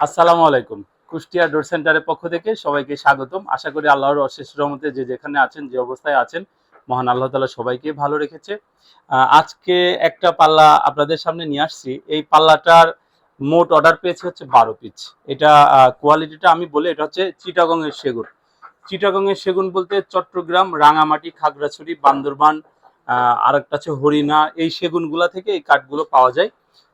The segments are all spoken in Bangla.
আসসালামু আলাইকুম। কুষ্টিয়া ডোর সেন্টারের পক্ষ থেকে সবাইকে স্বাগতম। আশা করি আল্লাহর অশেষ রহমতে যে যেখানে আছেন, যে অবস্থায় আছেন, মহান আল্লাহ তালা সবাইকে ভালো রেখেছে। আজকে একটা পাল্লা আপনাদের সামনে নিয়ে আসছি। এই পাল্লাটার মোট অর্ডার পেয়েছে হচ্ছে বারো পিচ এটা কোয়ালিটিটা আমি বলে, এটা হচ্ছে চিটাগংয়ের সেগুন। চিটাগংয়ের সেগুন বলতে চট্টগ্রাম, রাঙামাটি, খাগড়াছড়ি, বান্দরবান আর একটা হচ্ছে হরিণা এই সেগুনগুলা থেকে এই কাঠগুলো পাওয়া যায়।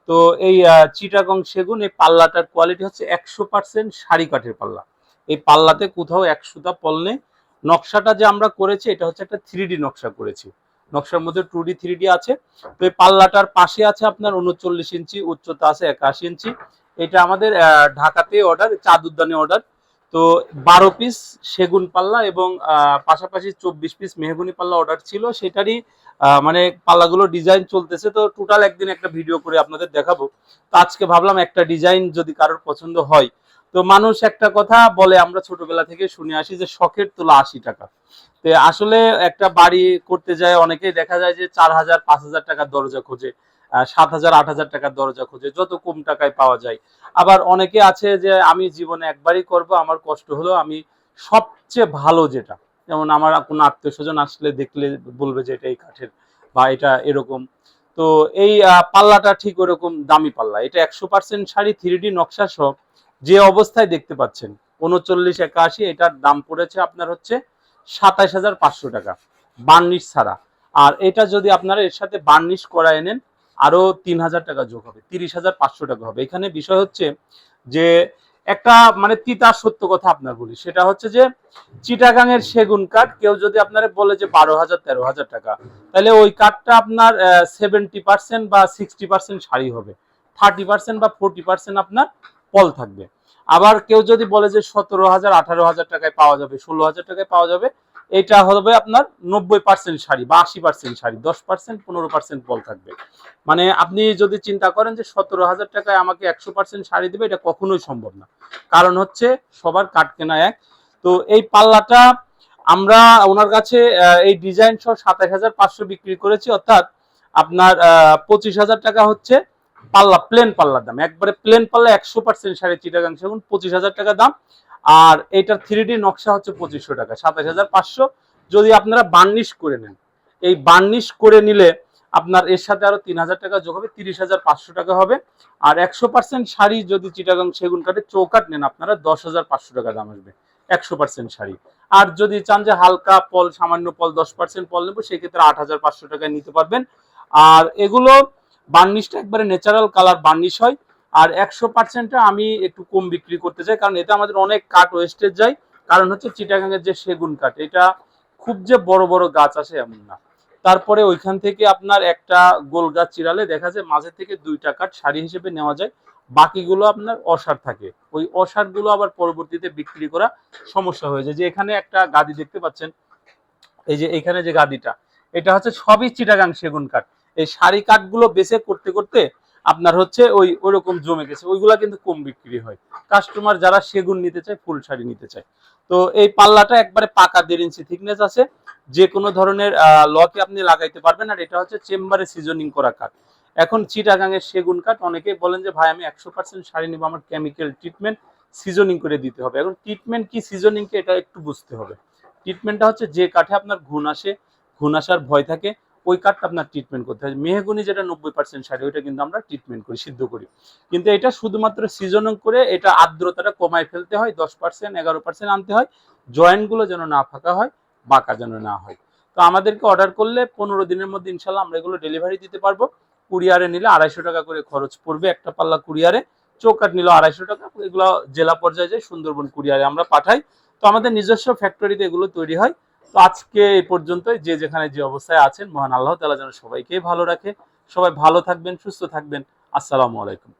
তো এই চিটাগং সেগুন, এই পাল্লাটার কোয়ালিটি হচ্ছে একশো পার্সেন্ট শাড়ি কাঠের পাল্লা। এই পাল্লাতে কোথাও এক পল নেই। নকশাটা যে আমরা করেছি, এটা হচ্ছে একটা থ্রি নকশা করেছি। নকশার মধ্যে টু ডি থ্রি ডি আছে। তো এই পাল্লাটার পাশে আছে আপনার উনচল্লিশ ইঞ্চি, উচ্চতা আছে একাশি ইঞ্চি। এটা আমাদের ঢাকাতে অর্ডার চাঁদ উদ্যানে অর্ডার তো বারো পিস সেগুন পাল্লা এবং পাশাপাশি চব্বিশ পিস মেহগুনি পাল্লা অর্ডার ছিল। সেটারই মানে পাল্লাগুলো ডিজাইন চলতেছে। তো টোটাল একদিন একটা ভিডিও করে আপনাদের দেখাবো। তো আজকে ভাবলাম একটা ডিজাইন যদি কারোর পছন্দ হয়। তো মানুষ একটা কথা বলে, আমরা ছোটবেলা থেকে শুনে আসি যে শখের তোলা আশি টাকা। তো আসলে একটা বাড়ি করতে যায়, অনেকেই দেখা যায় যে চার হাজার, পাঁচ হাজার টাকার দরজা খোঁজে। সাত হাজার, আট হাজার টাকার দরজা খুঁজে, যত কম টাকায় পাওয়া যায়। আবার অনেকে আছে যে, আমি জীবনে একবারই করব, আমার কষ্ট হলো আমি সবচেয়ে ভালো যেটা, যেমন আমার কোনো আত্মীয় স্বজন আসলে দেখলে বলবে যে, এটা এই কাঠের বা এটা এরকম। তো এই পাল্লাটা ঠিক ওরকম দামি পাল্লা। এটা একশো পার্সেন্ট শাড়ি থ্রি ডি নকশা সহ যে অবস্থায় দেখতে পাচ্ছেন, উনচল্লিশ, একাশি, এটার দাম পড়েছে আপনার হচ্ছে সাতাইশ হাজার পাঁচশো টাকা, বার্নিশ ছাড়া। আর এটা যদি আপনারা এর সাথে বার্নিশ করায় নেন আরও তিন হাজার টাকা যোগ হবে, তিরিশ হাজার পাঁচশো টাকা হবে। এখানে বিষয় হচ্ছে যে একটা মানে তিতা সত্য কথা আপনার বলি, সেটা হচ্ছে যে চিটাগাংয়ের সেগুন কাঠ, কেউ যদি আপনারা বলে যে বারো হাজার, তেরো হাজার টাকা, তাহলে ওই কাঠটা আপনার সেভেন্টি পার্সেন্ট বা সিক্সটি পার্সেন্ট শাড়ি হবে থার্টি পার্সেন্ট বা ফোর্টি পার্সেন্ট আপনার পল থাকবে। আবার কেউ যদি বলে যে সতেরো হাজার, আঠারো হাজার টাকায় পাওয়া যাবে, ষোলো হাজার টাকায় পাওয়া যাবে এটা হবে আপনার নব্বই পার্সেন্ট শাড়ি বা আশি পার্সেন্ট শাড়ি, দশ পার্সেন্ট পনেরো পার্সেন্ট বল থাকবে। মানে আপনি যদি চিন্তা করেন যে সতেরো হাজার টাকায় আমাকে একশো পার্সেন্ট শাড়ি দেবে, এটা কখনোই সম্ভব না। কারণ হচ্ছে সবার কাট কেনা এক। তো এই পাল্লাটা আমরা ওনার কাছে এই ডিজাইন সহ সাতাশ হাজার পাঁচশো বিক্রি করেছি, অর্থাৎ আপনার পঁচিশ হাজার টাকা হচ্ছে পাল্লা প্লেন পাল্লার দাম। একবারে প্লেন পাল্লা, একশো পার্সেন্ট শাড়ি চিটাগাং সেগুন, পঁচিশ হাজার টাকা দাম। আর এটার থ্রি ডি নকশা হচ্ছে পঁচিশশো টাকা, সাতাশ হাজার পাঁচশো। যদি আপনারা বার্নিশ করে নেন, এই বার্নিশ করে নিলে আপনার এর সাথে আরও তিন হাজার টাকা যোগ হবে, তিরিশ হাজার পাঁচশো টাকা হবে। আর একশো পার্সেন্ট শাড়ি যদি চিটাগাং সেগুন কাঠে চৌকাট নেন, আপনারা দশ হাজার পাঁচশো টাকা দাম আসবে, একশো পার্সেন্ট শাড়ি। আর যদি চান যে হালকা পল, সামান্য পল, দশ পার্সেন্ট পল নেব, সেক্ষেত্রে আট হাজার পাঁচশো টাকায় নিতে পারবেন। আর এগুলো বার্নিশটা একবারে ন্যাচারাল কালার বার্নিশ হয়। আর একশো পার্সেন্টটা আমি একটু কম বিক্রি করতে চাই, কারণ এতে আমাদের অনেক কাঠ ওয়েস্টেজ যায়। কারণ হচ্ছে চিটাগাংয়ের যে সেগুন কাঠ এটা খুব যে বড় বড় গাছ আসে এমন না। তারপরে ওইখান থেকে আপনার একটা গোল গাছ চিরালে দেখা যায় মাঝে থেকে দুইটা কাঠ শাড়ি হিসেবে নেওয়া যায়। বাকিগুলো আপনার অসার থাকে। ওই অসারগুলো আবার পরবর্তীতে বিক্রি করা সমস্যা হয়ে যায়। যে এখানে একটা গাদি দেখতে পাচ্ছেন, এই যে এখানে যে গাদিটা, এটা হচ্ছে সবই চিটাগাং সেগুন কাঠ এই শাড়ি কাঠগুলো বেছে করতে করতে আপনার হচ্ছে ওই ওইরকম জমে গেছে। ওইগুলা কিন্তু কম বিক্রি হয়। কাস্টমার যারা সেগুন নিতে চায়, ফুল শাড়ি নিতে চায়। তো এই পাল্লাটা একবারে পাকা দেড় ইঞ্চি থিকনেস আছে। যে কোনো ধরনের লকে আপনি লাগাইতে পারবেন। আর এটা হচ্ছে চেম্বারে সিজনিং করা কাঠ। এখন চিটাগাংয়ের সেগুন কাঠ, অনেকেই বলেন যে, ভাই, আমি একশো পার্সেন্ট শাড়ি নিবো। আমার কেমিক্যাল ট্রিটমেন্ট সিজনিং করে দিতে হবে। এখন ট্রিটমেন্ট কি সিজনিং কি এটা একটু বুঝতে হবে। ট্রিটমেন্টটা হচ্ছে যে কাঠে আপনার ঘুণ আসে। ঘুণ আসার ভয় থাকে। ওই কাঠটা আপনার ট্রিটমেন্ট করতে হয়। মেহগুনি যেটা নব্বই পার্সেন্ট শাড়ি, ওইটা কিন্তু আমরা ট্রিটমেন্ট করি, সিদ্ধ করি। কিন্তু এটা শুধুমাত্র সিজনিং করে এটা আর্দ্রতাটা কমায় ফেলতে হয়, দশ পার্সেন্ট এগারো পার্সেন্ট আনতে হয়। জয়েন্টগুলো যেন না ফাঁকা হয়, বাঁকা যেন না হয়। তো আমাদেরকে অর্ডার করলে পনেরো দিনের মধ্যে ইনশাল্লাহ আমরা এগুলো ডেলিভারি দিতে পারব। কুরিয়ারে নিলে আড়াইশো টাকা করে খরচ পড়বে একটা পাল্লা কুরিয়ারে। চৌকাট নিল আড়াইশো টাকা, এগুলো জেলা পর্যায়ে যায় সুন্দরবন কুরিয়ারে আমরা পাঠাই। তো আমাদের নিজস্ব ফ্যাক্টরিতে এগুলো তৈরি হয়। তো আজকে এই পর্যন্তই। যে যেখানে যে অবস্থায় আছেন, মহান আল্লাহ তালা যেন সবাইকে ভালো রাখে। সবাই ভালো থাকবেন, সুস্থ থাকবেন। আসসালামু আলাইকুম।